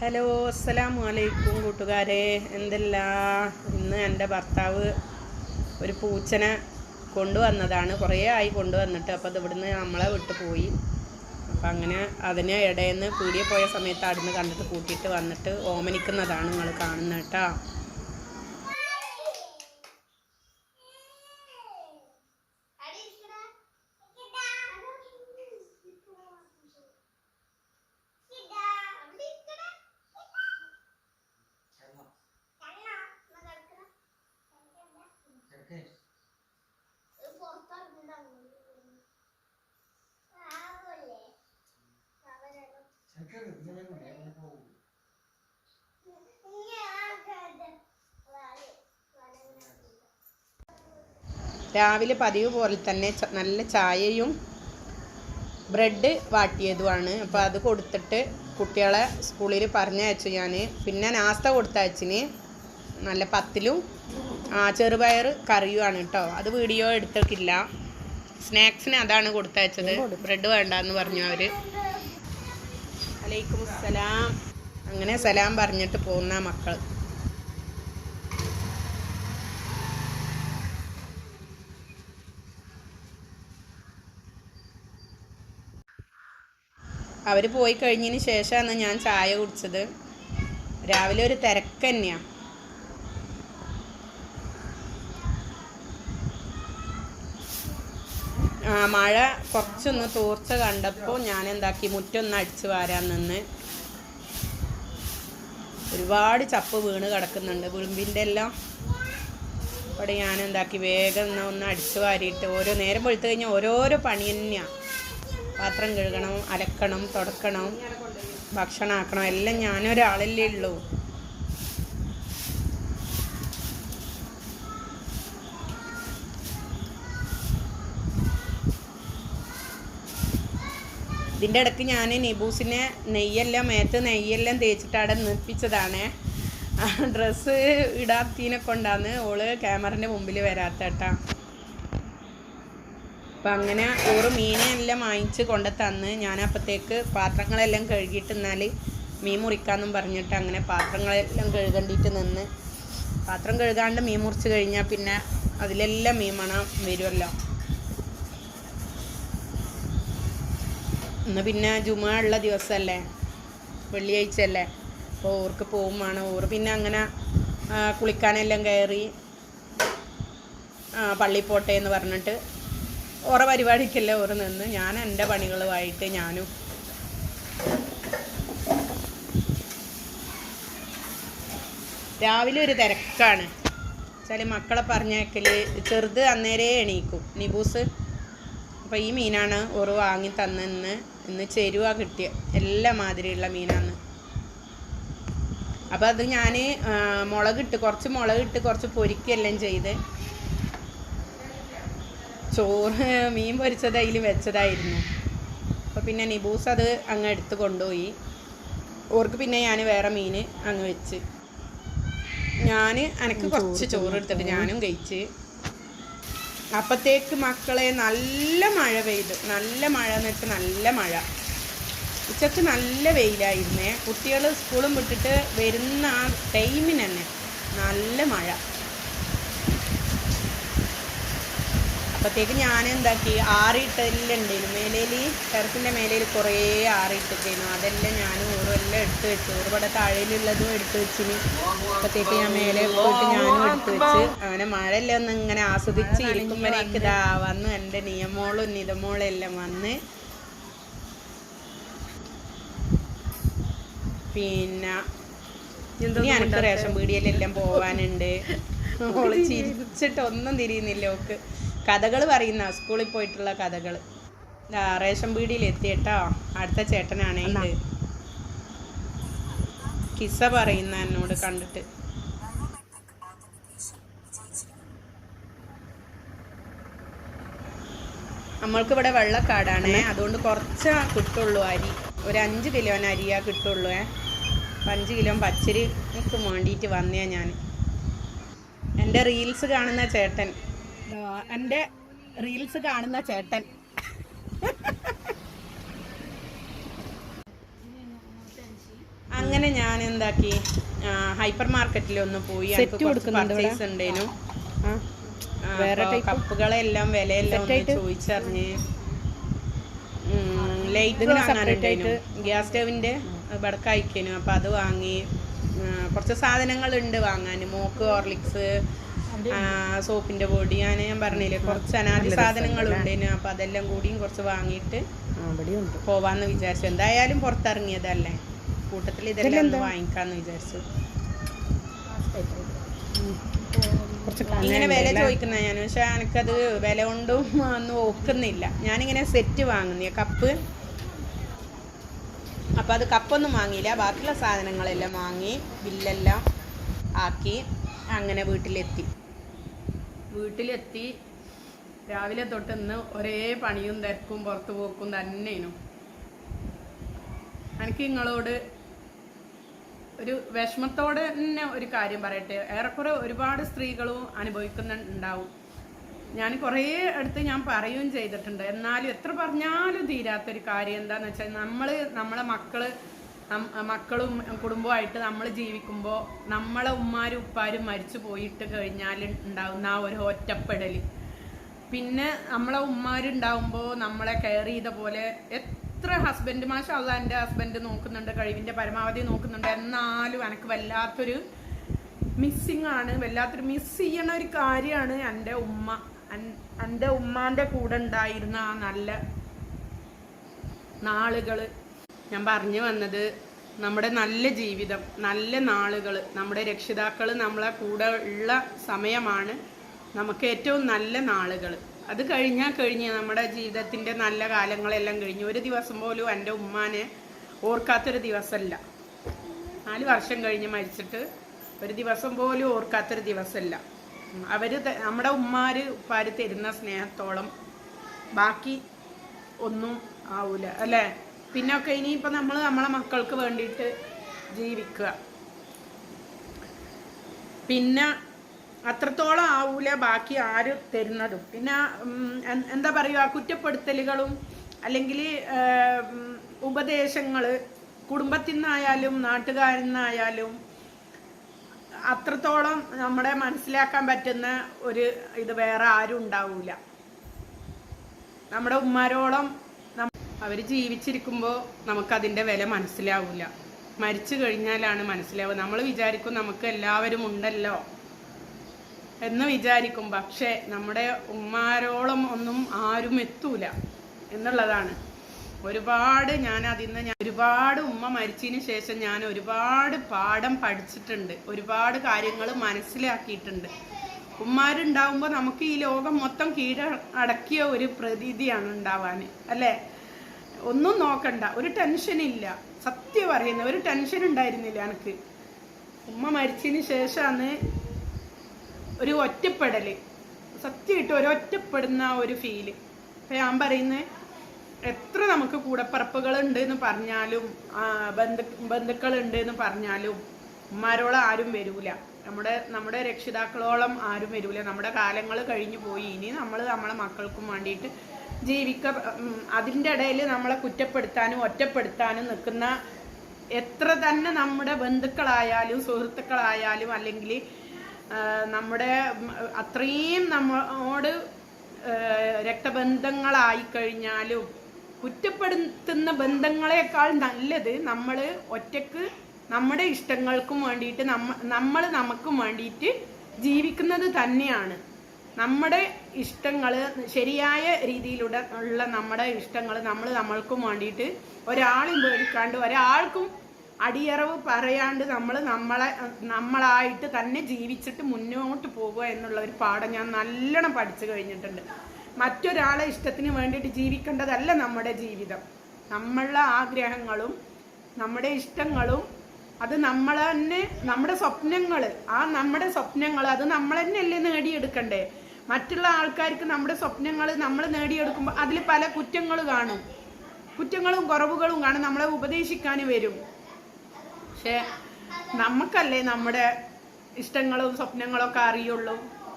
Hello അസ്സലാമു അലൈക്കും കൂട്ടുകാരെ. എന്തല്ല? ഇന്ന് എന്റെ ഭർത്താവ് ഒരു പൂച്ചനെ കൊണ്ടുവന്നതാണ്. കുറേ ആയി കൊണ്ടുവന്നിട്ട്. അപ്പോൾ അത് ഇവിടുന്ന് നമ്മളെ വിട്ട് പോയി. അപ്പം അങ്ങനെ അതിന് ഇടയിൽ നിന്ന് പീടിയെ പോയ സമയത്ത് അവിടുന്ന് കണ്ടിട്ട് കൂട്ടിയിട്ട് വന്നിട്ട് ഓമനിക്കുന്നതാണ് നിങ്ങൾ കാണുന്നത് കേട്ടോ. രാവിലെ പതിവ് പോലെ തന്നെ നല്ല ചായയും ബ്രെഡ് വാട്ടിയതുമാണ്. അപ്പോൾ അത് കൊടുത്തിട്ട് കുട്ടികളെ സ്കൂളിൽ പറഞ്ഞയച്ചു ഞാൻ പിന്നെ നാസ്ത കൊടുത്തയച്ചിന് നല്ല പത്തിലും ചെറുപയർ കറിയുമാണ് കേട്ടോ അത് വീഡിയോ എടുത്തിട്ടില്ല. സ്നാക്സിന് അതാണ് കൊടുത്തയച്ചത് ബ്രെഡ് വേണ്ടെന്ന് പറഞ്ഞു അവർ അലൈക്കും സലാം അങ്ങനെ സലാം പറഞ്ഞിട്ട് പോകുന്ന മക്കൾ അവർ പോയി കഴിഞ്ഞതിന് ശേഷമാണ് ഞാൻ ചായ കുടിച്ചത്. രാവിലെ ഒരു തിരക്ക് തന്നെയാണ് ആ മഴ കുറച്ചൊന്ന് തോർച്ച കണ്ടപ്പോൾ ഞാൻ എന്താക്കി മുറ്റൊന്ന് അടിച്ചു വാരാൻ നിന്ന്. ഒരുപാട് ചപ്പ് വീണ് കിടക്കുന്നുണ്ട്. വിളിമ്പിന്റെ എല്ലാം അവിടെ ഞാൻ എന്താക്കി വേഗം ഒന്ന് അടിച്ചു വാരിയിട്ട് ഓരോ നേരം പൊഴുത്തു കഴിഞ്ഞാൽ ഓരോരോ പണി തന്നെയാണ് പാത്രം കഴുകണം അലക്കണം തുടക്കണം ഭക്ഷണം ആക്കണം എല്ലാം ഞാനൊരാളല്ലേ ഉള്ളൂ. ഇതിന്റെ ഇടയ്ക്ക് ഞാൻ നിബൂസിനെ നെയ്യെല്ലാം മേത്ത് നെയ്യെല്ലാം തേച്ചിട്ട് അവിടെ നിർപ്പിച്ചതാണ്. ഡ്രസ്സ് ഇടാത്തീനെ കൊണ്ടാന്ന് ഓൾ ക്യാമറന്റെ മുമ്പിൽ വരാത്ത കേട്ടാ അപ്പം അങ്ങനെ ഓറ് മീനെല്ലാം വാങ്ങിച്ച് കൊണ്ട് തന്ന് ഞാനപ്പോഴത്തേക്ക് പാത്രങ്ങളെല്ലാം കഴുകിയിട്ട് എന്നാൽ മീൻ മുറിക്കാമെന്നും പറഞ്ഞിട്ട് അങ്ങനെ പാത്രങ്ങളെല്ലാം കഴുകണ്ടിട്ട് നിന്ന്. പാത്രം കഴുകാണ്ട് മീൻ മുറിച്ച് കഴിഞ്ഞാൽ പിന്നെ അതിലെല്ലാം മീൻ മണം വരുമല്ലോ ഇന്ന് പിന്നെ ജുമ ഉള്ള ദിവസമല്ലേ വെള്ളിയാഴ്ച അല്ലേ അപ്പോൾ ഓർക്ക് പോവും വേണം. ഓറ് പിന്നെ അങ്ങനെ കുളിക്കാനെല്ലാം കയറി പള്ളിപ്പോട്ടെ പോട്ടെ എന്ന് പറഞ്ഞിട്ട് ഓറ പരിപാടിക്കല്ലേ ഓറ് നിന്ന്. ഞാൻ എന്റെ പണികളുമായിട്ട് ഞാനും. രാവിലെ ഒരു തിരക്കാണ്. വെച്ചാൽ മക്കളെ പറഞ്ഞേക്കൽ ചെറുത് അന്നേരേ എണീക്കും. നിബൂസ്. അപ്പോൾ ഈ മീനാണ് ഓറ് വാങ്ങി തന്നെന്ന് ഇന്ന്. ചെരുവ കിട്ടിയ. എല്ലാ മാതിരിയുള്ള മീനാണ് അപ്പോൾ അത് ഞാൻ മുളകിട്ട് കുറച്ച് മുളകിട്ട് കുറച്ച് പൊരിക്കുകയെല്ലാം ചെയ്ത് ചോറ് മീൻ പൊരിച്ചത് അതിൽ വെച്ചതായിരുന്നു. അപ്പോൾ പിന്നെ നിബൂസ് അത് അങ്ങ് എടുത്ത് കൊണ്ടുപോയി. ഓർക്ക് പിന്നെ ഞാൻ വേറെ മീൻ അങ്ങ് വെച്ച്. ഞാൻ എനിക്ക് കുറച്ച് ചോറ് എടുത്തിട്ട് ഞാനും കഴിച്ച്. അപ്പത്തേക്ക് മക്കളെ നല്ല മഴ പെയ്തു. നല്ല മഴ എന്ന് വെച്ചാൽ നല്ല മഴ. ഉച്ചയ്ക്ക് നല്ല വെയിലായിരുന്നേ. കുട്ടികൾ സ്കൂളും വിട്ടിട്ട് വരുന്ന ആ ടൈമിന് തന്നെ നല്ല മഴ. അപ്പത്തേക്ക് ഞാൻ എന്താക്കി? ആറിയിട്ടെല്ലാം ഉണ്ടായിരുന്നു മേലയിൽ ടെറസിന്റെ മേലയിൽ കുറേ ആറിയിട്ടിരുന്നു അതെല്ലാം ഞാൻ ഓറുമെല്ലാം എടുത്ത് വെച്ചു ഒരുപാട് താഴെയിലുള്ളതും എടുത്ത് വെച്ചിന്. അപ്പോഴത്തേക്ക് ഞാൻ മേലെ പോയിട്ട് ഞാനും എടുത്ത് വെച്ച് അങ്ങനെ മഴയെല്ലാം ഒന്ന് ഇങ്ങനെ ആസ്വദിച്ച് ഇരിക്കുമ്പോഴേക്ക് ഇതാ വന്ന്. എന്റെ നിയമോളും നിതമോളും എല്ലാം വന്ന്. പിന്നെ ഇനി എനിക്ക് റേഷൻ പീടിയയിലെല്ലാം പോവാനുണ്ട്. ഓൾ ചിരിച്ചിട്ട് ഒന്നും തിരിയുന്നില്ല ഓക്ക്. കഥകൾ പറയുന്ന സ്കൂളിൽ പോയിട്ടുള്ള കഥകൾ റേഷൻ പീടിയിൽ എത്തിയിട്ടോ അടുത്ത ചേട്ടനാണേ ഇത് കിസ്സ പറയുന്ന എന്നോട് കണ്ടിട്ട്. നമ്മൾക്ക് ഇവിടെ വെള്ളക്കാടാണ് അതുകൊണ്ട് കുറച്ച് കിട്ടുള്ളൂ അരി. ഒരു അഞ്ച് കിലോന് അരിയാ കിട്ടുള്ളൂ ഏ. അഞ്ച് കിലോ പച്ചരിക്ക് വേണ്ടിയിട്ട് വന്നേ ഞാൻ എന്റെ റീൽസ് കാണുന്ന ചേട്ടൻ. എന്റെ റീൽസ് കാണുന്ന ചേട്ടൻ. അങ്ങനെ ഞാൻ എന്താക്കി ഹൈപ്പർ മാർക്കറ്റിൽ ഒന്ന് പോയി? പർച്ചേസ് ഉണ്ടേനു. വേറെ കപ്പുകളെല്ലാം വിലയെല്ലാം? ചോദിച്ചറിഞ്ഞ് ലൈറ്റ് വാങ്ങാനുണ്ടായിരുന്നു ഗ്യാസ് സ്റ്റവിന്റെ ബടക്ക അയക്കാനു. അപ്പൊ അത് വാങ്ങി കുറച്ച് സാധനങ്ങൾ ഉണ്ട് വാങ്ങാൻ. മോക്ക് ഹോർലിക്സ് സോപ്പിന്റെ പൊടി ഞാൻ ഞാൻ പറഞ്ഞില്ലേ കുറച്ച് അനാദി സാധനങ്ങളുണ്ട് അപ്പൊ അതെല്ലാം കൂടിയും കുറച്ച് വാങ്ങിയിട്ട് പോവാന്ന് വിചാരിച്ചു. എന്തായാലും പുറത്തിറങ്ങിയതല്ലേ? കൂട്ടത്തിൽ ഇതെല്ലാം ഒന്ന് വാങ്ങിക്കാന്ന് വിചാരിച്ചു. ഇങ്ങനെ വില ചോദിക്കുന്ന ഞാൻ പക്ഷെ എനിക്കത് വില കൊണ്ടും ഒന്നും ഒക്കുന്നില്ല. ഞാനിങ്ങനെ സെറ്റ് വാങ്ങുന്ന കപ്പ്. അപ്പം അത് കപ്പൊന്നും വാങ്ങിയില്ല. ബാക്കിയുള്ള സാധനങ്ങളെല്ലാം വാങ്ങി ബില്ലെല്ലാം ആക്കി അങ്ങനെ വീട്ടിലെത്തി. വീട്ടിലെത്തി. രാവിലെ തൊട്ട് ഇന്ന് ഒരേ പണിയും തിരക്കും പുറത്തു പോക്കും തന്നെയാണ്. എനിക്ക് നിങ്ങളോട് ഒരു വിഷമത്തോടെ തന്നെ ഒരു കാര്യം പറയട്ടെ. ഏറെക്കുറെ ഒരുപാട് സ്ത്രീകളും അനുഭവിക്കുന്നുണ്ടാവും. ഞാൻ കുറേ അടുത്ത് ഞാൻ പറയുകയും ചെയ്തിട്ടുണ്ട്. എന്നാലും എത്ര പറഞ്ഞാലും തീരാത്തൊരു കാര്യം എന്താണെന്ന് വെച്ചാൽ നമ്മൾ നമ്മളെ മക്കൾ നം- മക്കളും കുടുംബമായിട്ട് നമ്മൾ ജീവിക്കുമ്പോൾ നമ്മളെ ഉമ്മാരും ഉപ്പാരും മരിച്ചു പോയിട്ട് കഴിഞ്ഞാൽ ഉണ്ടാകുന്ന ആ ഒരു ഒറ്റപ്പെടൽ പിന്നെ നമ്മളെ ഉമ്മാരുണ്ടാവുമ്പോൾ നമ്മളെ കെയർ ചെയ്ത പോലെ എത്ര ഹസ്ബൻഡ് മാഷ അല്ല എന്റെ ഹസ്ബൻഡ് നോക്കുന്നുണ്ട് കഴിവിന്റെ പരമാവധി നോക്കുന്നുണ്ട് എന്നാലും എനിക്ക് വല്ലാത്തൊരു മിസ്സിങ് ആണ് വല്ലാത്തൊരു മിസ് ചെയ്യണ ഒരു കാര്യമാണ് എന്റെ ഉമ്മ. എന്റെ ഉമ്മാന്റെ കൂടെ ഉണ്ടായിരുന്ന ആ നല്ല നാളുകൾ ഞാൻ പറഞ്ഞു വന്നത് നമ്മുടെ നല്ല ജീവിതം നല്ല നാളുകൾ നമ്മുടെ രക്ഷിതാക്കൾ നമ്മളെ കൂടെ ഉള്ള സമയമാണ് നമുക്ക് ഏറ്റവും നല്ല നാളുകൾ അത് കഴിഞ്ഞാൽ കഴിഞ്ഞ് നമ്മുടെ ജീവിതത്തിന്റെ നല്ല കാലങ്ങളെല്ലാം കഴിഞ്ഞു ഒരു ദിവസം പോലും എന്റെ ഉമ്മാനെ ഓർക്കാത്തൊരു ദിവസമല്ല നാല് വർഷം കഴിഞ്ഞ് മരിച്ചിട്ട് ഒരു ദിവസം പോലും ഓർക്കാത്തൊരു ദിവസമല്ല അവർ നമ്മുടെ ഉമ്മാർ ഉപ്പാര് തരുന്ന സ്നേഹത്തോളം ബാക്കി ഒന്നും ആവൂല. അല്ലേ? പിന്നൊക്കെ ഇനിയിപ്പോൾ നമ്മൾ നമ്മളെ മക്കൾക്ക് വേണ്ടിയിട്ട് ജീവിക്കുക. പിന്നെ അത്രത്തോളം ആവൂല ബാക്കി ആര് തരുന്നതും. പിന്നെ എന്താ പറയുക കുറ്റപ്പെടുത്തലുകളും അല്ലെങ്കിൽ ഉപദേശങ്ങൾ കുടുംബത്തിൽ നിന്നായാലും നാട്ടുകാരിൽ നിന്നായാലും അത്രത്തോളം നമ്മുടെ മനസ്സിലാക്കാൻ പറ്റുന്ന ഒരു ഇത് വേറെ ആരും ഉണ്ടാവൂല. നമ്മുടെ ഉമ്മാരോളം അവർ ജീവിച്ചിരിക്കുമ്പോൾ നമുക്കതിന്റെ വില മനസ്സിലാവില്ല മരിച്ചു കഴിഞ്ഞാലാണ് മനസ്സിലാവുക. നമ്മൾ വിചാരിക്കും നമുക്ക് എല്ലാവരും ഉണ്ടല്ലോ എന്ന് വിചാരിക്കും. പക്ഷേ നമ്മുടെ ഉമ്മാരോളം ഒന്നും ആരും എത്തൂല എന്നുള്ളതാണ്. ഒരുപാട് ഞാൻ അതിൽ നിന്ന് ഞാൻ ഒരുപാട് ഉമ്മ മരിച്ചതിന് ശേഷം ഞാൻ ഒരുപാട് പാഠം പഠിച്ചിട്ടുണ്ട്. ഒരുപാട് കാര്യങ്ങൾ മനസ്സിലാക്കിയിട്ടുണ്ട്. ഉമ്മാരുണ്ടാവുമ്പോൾ നമുക്ക് ഈ ലോകം മൊത്തം കീഴ അടക്കിയ ഒരു പ്രതീതിയാണ് ഉണ്ടാവാൻ അല്ലേ? ഒന്നും നോക്കണ്ട. ഒരു ടെൻഷൻ ഇല്ല. സത്യം പറയുന്ന ഒരു ടെൻഷൻ ഉണ്ടായിരുന്നില്ല എനിക്ക്. ഉമ്മ മരിച്ചതിന് ശേഷമാണ് ഒരു ഒറ്റപ്പെടൽ. സത്യമായിട്ട് ഒരു ഒറ്റപ്പെടുന്ന ഒരു ഫീൽ അപ്പൊ ഞാൻ പറയുന്നത് എത്ര നമുക്ക് കൂടപ്പറപ്പുകൾ ഉണ്ട് എന്ന് പറഞ്ഞാലും ബന്ധു ബന്ധുക്കളുണ്ട് എന്ന് പറഞ്ഞാലും ഉമ്മാരോളം ആരും വരൂല. നമ്മുടെ നമ്മുടെ രക്ഷിതാക്കളോളം ആരും വരൂല. നമ്മുടെ കാലങ്ങൾ കഴിഞ്ഞു പോയി. ഇനി നമ്മൾ നമ്മളെ മക്കൾക്കും വേണ്ടിയിട്ട് ജീവിക്ക അതിന്റെ ഇടയിൽ നമ്മളെ കുറ്റപ്പെടുത്താനും ഒറ്റപ്പെടുത്താനും നിൽക്കുന്ന എത്ര തന്നെ നമ്മുടെ ബന്ധുക്കളായാലും സുഹൃത്തുക്കളായാലും അല്ലെങ്കിൽ നമ്മുടെ അത്രയും നമ്മോട് രക്തബന്ധങ്ങളായി കഴിഞ്ഞാലും കുറ്റപ്പെടുത്തുന്ന ബന്ധങ്ങളെക്കാൾ നല്ലത് നമ്മൾ ഒറ്റയ്ക്ക് നമ്മുടെ ഇഷ്ടങ്ങൾക്കും വേണ്ടിയിട്ട് നമ്മ നമ്മൾ നമുക്കും വേണ്ടിയിട്ട് ജീവിക്കുന്നത് തന്നെയാണ്. നമ്മുടെ ഇഷ്ടങ്ങൾ ശരിയായ രീതിയിലൂടെ ഉള്ള നമ്മുടെ ഇഷ്ടങ്ങൾ നമ്മൾ നമ്മൾക്കും വേണ്ടിയിട്ട് ഒരാളും പേടിക്കാണ്ട് ഒരാൾക്കും അടിയറവ് പറയാണ്ട് നമ്മൾ നമ്മളെ നമ്മളായിട്ട് തന്നെ ജീവിച്ചിട്ട് മുന്നോട്ട് പോകുക എന്നുള്ള ഒരു പാഠം ഞാൻ നല്ലോണം പഠിച്ചു കഴിഞ്ഞിട്ടുണ്ട്. മറ്റൊരാളെ ഇഷ്ടത്തിന് വേണ്ടിയിട്ട് ജീവിക്കേണ്ടതല്ല നമ്മുടെ ജീവിതം. നമ്മളുടെ ആഗ്രഹങ്ങളും നമ്മുടെ ഇഷ്ടങ്ങളും അത് നമ്മൾ തന്നെ നമ്മുടെ സ്വപ്നങ്ങൾ ആ നമ്മുടെ സ്വപ്നങ്ങൾ അത് നമ്മൾ തന്നെയല്ലേ നേടിയെടുക്കണ്ടേ? മറ്റുള്ള ആൾക്കാർക്ക് നമ്മുടെ സ്വപ്നങ്ങൾ നമ്മൾ നേടിയെടുക്കുമ്പോൾ അതിൽ പല കുറ്റങ്ങൾ കാണും. കുറ്റങ്ങളും കുറവുകളും കാണും. നമ്മളെ ഉപദേശിക്കാൻ വരും. പക്ഷേ നമുക്കല്ലേ നമ്മുടെ ഇഷ്ടങ്ങളും സ്വപ്നങ്ങളൊക്കെ അറിയുള്ളൂ.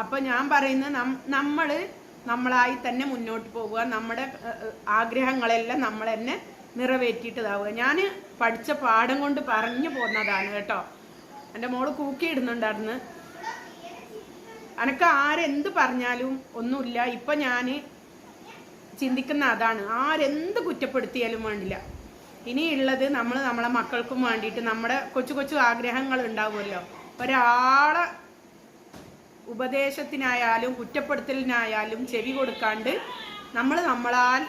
അപ്പൊ ഞാൻ പറയുന്നത് നമ്മൾ നമ്മളായി തന്നെ മുന്നോട്ട് പോവുക. നമ്മുടെ ആഗ്രഹങ്ങളെല്ലാം നമ്മൾ തന്നെ നിറവേറ്റിയിട്ടതാവുക. ഞാൻ പഠിച്ച പാഠം കൊണ്ട് പറഞ്ഞു പോന്നതാണ് കേട്ടോ. എന്റെ മോൾ കൂക്കിയിടുന്നുണ്ടായിരുന്നു. അനക്ക് ആരെന്ത് പറഞ്ഞാലും ഒന്നുമില്ല. ഇപ്പൊ ഞാൻ ചിന്തിക്കുന്ന അതാണ്. ആരെന്ത് കുറ്റപ്പെടുത്തിയാലും വേണ്ടില്ല. ഇനിയുള്ളത് നമ്മൾ നമ്മളെ മക്കൾക്കും വേണ്ടിയിട്ട് നമ്മുടെ കൊച്ചു കൊച്ചു ആഗ്രഹങ്ങൾ ഉണ്ടാവുമല്ലോ. ഒരാളെ ഉപദേശത്തിനായാലും കുറ്റപ്പെടുത്തലിനായാലും ചെവി കൊടുക്കാണ്ട് നമ്മൾ നമ്മളാൽ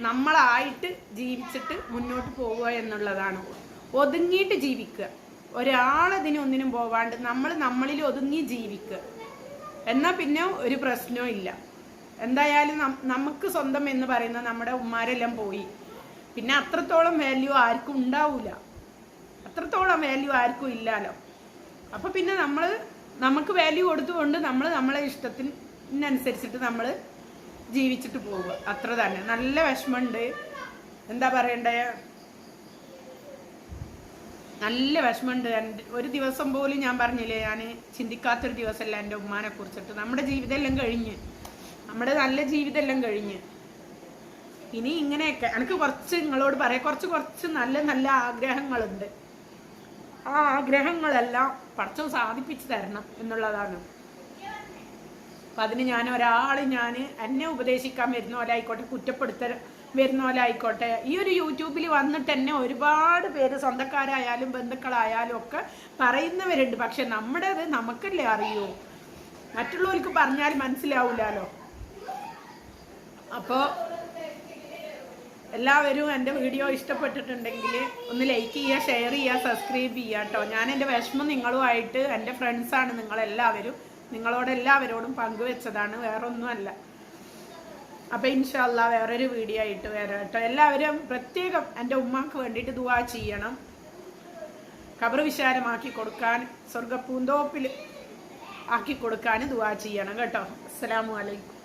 നമ്മളായിട്ട് ജീവിച്ചിട്ട് മുന്നോട്ട് പോവുക എന്നുള്ളതാണ്. ഒതുങ്ങിയിട്ട് ജീവിക്കുക. ഒരാളതിന് ഒന്നിനും പോവാണ്ട് നമ്മൾ നമ്മളിൽ ഒതുങ്ങി ജീവിക്കുക. എന്നാൽ പിന്നെ ഒരു പ്രശ്നവും ഇല്ല. എന്തായാലും നമുക്ക് സ്വന്തം എന്ന് പറയുന്ന നമ്മുടെ ഉമ്മാരെല്ലാം പോയി. പിന്നെ അത്രത്തോളം വാല്യൂ ആർക്കും ഉണ്ടാവൂല. അത്രത്തോളം വാല്യൂ ആർക്കും ഇല്ലല്ലോ അപ്പൊ പിന്നെ നമ്മൾ നമുക്ക് വാല്യൂ കൊടുത്തുകൊണ്ട് നമ്മൾ നമ്മളെ ഇഷ്ടത്തിനനുസരിച്ചിട്ട് നമ്മൾ ജീവിച്ചിട്ട് പോവുക. അത്ര തന്നെ. നല്ല വിഷമമുണ്ട്. എന്താ പറയണ്ടേ? നല്ല വിഷമമുണ്ട്. ഒരു ദിവസം പോലും ഞാൻ പറഞ്ഞില്ലേ ഞാൻ ചിന്തിക്കാത്തൊരു ദിവസമല്ല എന്റെ ഉമ്മാനെ കുറിച്ചിട്ട്. നമ്മുടെ ജീവിതമെല്ലാം കഴിഞ്ഞ്. നമ്മുടെ നല്ല ജീവിതമെല്ലാം കഴിഞ്ഞ്. ഇനി ഇങ്ങനെയൊക്കെ എനിക്ക് കുറച്ച് നിങ്ങളോട് പറയാം. കുറച്ച് കുറച്ച് നല്ല നല്ല ആഗ്രഹങ്ങളുണ്ട്. ആ ആഗ്രഹങ്ങളെല്ലാം പഠിച്ചു സാധിപ്പിച്ചു തരണം എന്നുള്ളതാണ്. അപ്പം അതിന് ഞാൻ ഒരാൾ ഞാൻ എന്നെ ഉപദേശിക്കാൻ വരുന്ന പോലെ ആയിക്കോട്ടെ കുറ്റപ്പെടുത്ത വരുന്ന പോലെ ആയിക്കോട്ടെ. ഈ ഒരു യൂട്യൂബിൽ വന്നിട്ട് തന്നെ ഒരുപാട് പേര് സ്വന്തക്കാരായാലും ബന്ധുക്കളായാലും ഒക്കെ പറയുന്നവരുണ്ട്. പക്ഷെ നമ്മുടേത് നമുക്കല്ലേ അറിയൂ? മറ്റുള്ളവർക്ക് പറഞ്ഞാൽ മനസ്സിലാവില്ലല്ലോ അപ്പോൾ എല്ലാവരും എന്റെ വീഡിയോ ഇഷ്ടപ്പെട്ടിട്ടുണ്ടെങ്കിൽ ഒന്ന് ലൈക്ക് ചെയ്യുക ഷെയർ ചെയ്യുക സബ്സ്ക്രൈബ് ചെയ്യുക കേട്ടോ. ഞാൻ എന്റെ വിഷമം നിങ്ങളുമായിട്ട് എന്റെ ഫ്രണ്ട്സാണ് നിങ്ങളെല്ലാവരും. നിങ്ങളോട് എല്ലാവരോടും പങ്കുവെച്ചതാണ് വേറൊന്നുമല്ല. അപ്പം ഇൻഷാല്ല വേറൊരു വീഡിയോ ആയിട്ട് വരാം കേട്ടോ. എല്ലാവരും പ്രത്യേകം എന്റെ ഉമ്മാക്ക് വേണ്ടിയിട്ട് ദുവാ ചെയ്യണം. കബർ വിശാലമാക്കി കൊടുക്കാൻ സ്വർഗപ്പൂന്തോപ്പിൽ ആക്കി കൊടുക്കാൻ ദുവാ ചെയ്യണം കേട്ടോ. അസ്സലാമു അലൈക്കും.